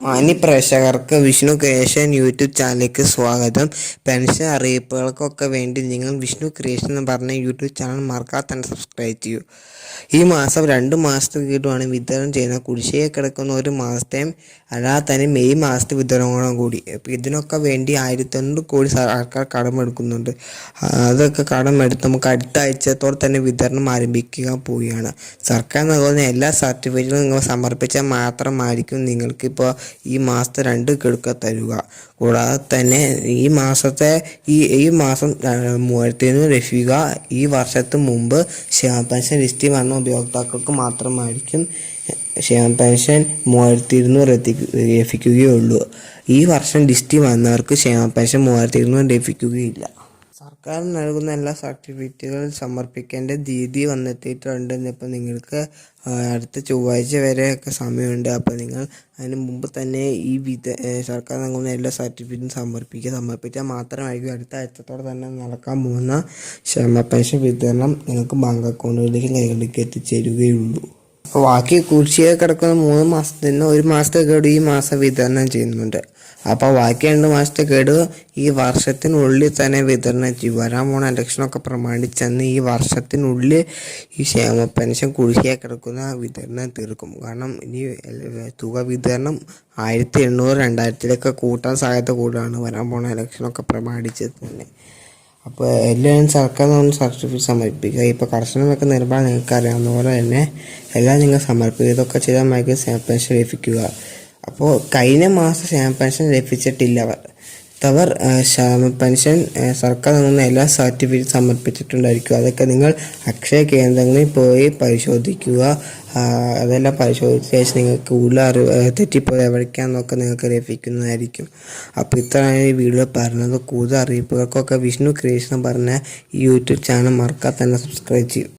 മാന്യ പ്രേക്ഷകർക്ക് Vishnu creation YouTube ചാനലിലേക്ക് സ്വാഗതം. പെൻഷൻ അറിയിപ്പുകൾക്കൊക്കെ വേണ്ടി നിങ്ങൾ വിഷ്ണു ക്രിയേഷൻ എന്ന് പറഞ്ഞ യൂട്യൂബ് ചാനൽ മറക്കാതെ തന്നെ സബ്സ്ക്രൈബ് ചെയ്യൂ. ഈ മാസം രണ്ട് മാസത്തെ വീടുമാണ് വിതരണം ചെയ്യുന്നത് കുടിശ്ശിക കിടക്കുന്ന ഒരു മാസത്തെയും അല്ലാതെ തന്നെ മെയ് മാസത്തെ വിതരണങ്ങളും കൂടി. അപ്പോൾ ഇതിനൊക്കെ വേണ്ടി ആയിരത്തി തൊണ്ണൂറ് കോടി സർക്കാർ കടമെടുക്കുന്നുണ്ട്. അതൊക്കെ കടമെടുത്ത് നമുക്ക് അടുത്ത ആഴ്ചത്തോടെ തന്നെ വിതരണം ആരംഭിക്കുക പോവുകയാണ്. സർക്കാർ നൽകുന്ന എല്ലാ സർട്ടിഫിക്കറ്റുകളും നിങ്ങൾ സമർപ്പിച്ചാൽ മാത്രമായിരിക്കും നിങ്ങൾക്കിപ്പോൾ ഈ മാസത്തെ രണ്ട് ഗഡുക്ക തരുക. കൂടാതെ തന്നെ ഈ മാസത്തെ ഈ ഈ മാസം ആ, മൂവായിരത്തി എഴുന്നൂറ് ലഭിക്കുക ഈ വർഷത്തിന് മുമ്പ് ക്ഷേമ പെൻഷൻ ലിസ്റ്റിൽ വന്ന ഉപയോക്താക്കൾക്ക് മാത്രമായിരിക്കും ക്ഷേമ പെൻഷൻ മൂവായിരത്തി ഇരുന്നൂറ് എത്തിക്കുക ലഭിക്കുകയുള്ളൂ. ഈ വർഷം ലിസ്റ്റിൽ വന്നവർക്ക് ക്ഷേമ പെൻഷൻ മൂവായിരത്തി ഇരുന്നൂറ് ലഭിക്കുകയില്ല. സർക്കാർ നൽകുന്ന എല്ലാ സർട്ടിഫിക്കറ്റുകൾ സമർപ്പിക്കേണ്ട തീയതി വന്നെത്തിയിട്ടുണ്ട് ഇപ്പോൾ നിങ്ങൾക്ക് അടുത്ത ചൊവ്വാഴ്ച വരെയൊക്കെ സമയമുണ്ട്. അപ്പോൾ നിങ്ങൾ അതിന് മുമ്പ് തന്നെ ഈ വിധ സർക്കാർ നൽകുന്ന എല്ലാ സർട്ടിഫിക്കറ്റും സമർപ്പിക്കുക. സമർപ്പിച്ചാൽ മാത്രമായിരിക്കും അടുത്ത ആഴ്ചത്തോടെ തന്നെ നടക്കാൻ പോകുന്ന ക്ഷമ പെൻഷൻ വിതരണം നിങ്ങൾക്ക് ബാങ്ക് അക്കൗണ്ടുകളിലേക്ക് കൈകളിലേക്ക് എത്തിച്ചേരുകയുള്ളൂ അപ്പോൾ ബാക്കി കുടിശ്ശിക കിടക്കുന്ന മൂന്ന് മാസത്തിൽ നിന്ന് ഒരു മാസത്തെ ഗഡു ഈ മാസം വിതരണം ചെയ്യുന്നുണ്ട്. അപ്പോൾ ബാക്കി രണ്ട് മാസത്തെ ഗഡു ഈ വർഷത്തിനുള്ളിൽ തന്നെ വിതരണം ചെയ്യും. വരാൻ പോണ ഇലക്ഷനൊക്കെ പ്രമാണിച്ചെന്ന് ഈ വർഷത്തിനുള്ളിൽ ഈ ക്ഷേമ പെൻഷൻ കുടിശ്ശിക കിടക്കുന്ന വിതരണം തീർക്കും. കാരണം ഇനി തുക വിതരണം ആയിരത്തി എണ്ണൂറ് രണ്ടായിരത്തിലൊക്കെ കൂട്ടാൻ സാധ്യത കൂടുതലാണ് വരാൻ പോണ ഇലക്ഷനൊക്കെ പ്രമാണിച്ചത് തന്നെ അപ്പോൾ എല്ലാവരും സർക്കാർ നമ്മൾ സർട്ടിഫിക്കറ്റ് സമർപ്പിക്കുക. ഇപ്പോൾ കർശനമൊക്കെ നിർമ്മാണം നിങ്ങൾക്ക് അറിയാവുന്ന പോലെ തന്നെ എല്ലാം നിങ്ങൾ സമർപ്പിക്കുക ഇതൊക്കെ ചെയ്താൽ മൈക്ക് ക്ഷേമ പെൻഷൻ ലഭിക്കുക. അപ്പോൾ കഴിഞ്ഞ മാസം ക്ഷേമ പെൻഷൻ ലഭിച്ചിട്ടില്ലവർ അവർ ക്ഷേമ പെൻഷൻ സർക്കാർ നൽകുന്ന എല്ലാ സർട്ടിഫിക്കറ്റ് സമർപ്പിച്ചിട്ടുണ്ടായിരിക്കും. അതൊക്കെ നിങ്ങൾ അക്ഷയ കേന്ദ്രങ്ങളിൽ പോയി പരിശോധിക്കുക. അതെല്ലാം പരിശോധിച്ച ശേഷം നിങ്ങൾക്ക് കൂടുതൽ അറിവ് തെറ്റിപ്പോയി എവിടേക്കാണെന്നൊക്കെ നിങ്ങൾക്ക് ലഭിക്കുന്നതായിരിക്കും അപ്പോൾ ഇത്രയാണ് ഈ വീഡിയോ പറഞ്ഞത്. കൂടുതൽ അറിയിപ്പുകൾക്കൊക്കെ വിഷ്ണു ക്രിയേഷൻ പറഞ്ഞ ഈ യൂട്യൂബ് ചാനൽ മറക്കാതെ തന്നെ സബ്സ്ക്രൈബ് ചെയ്യും.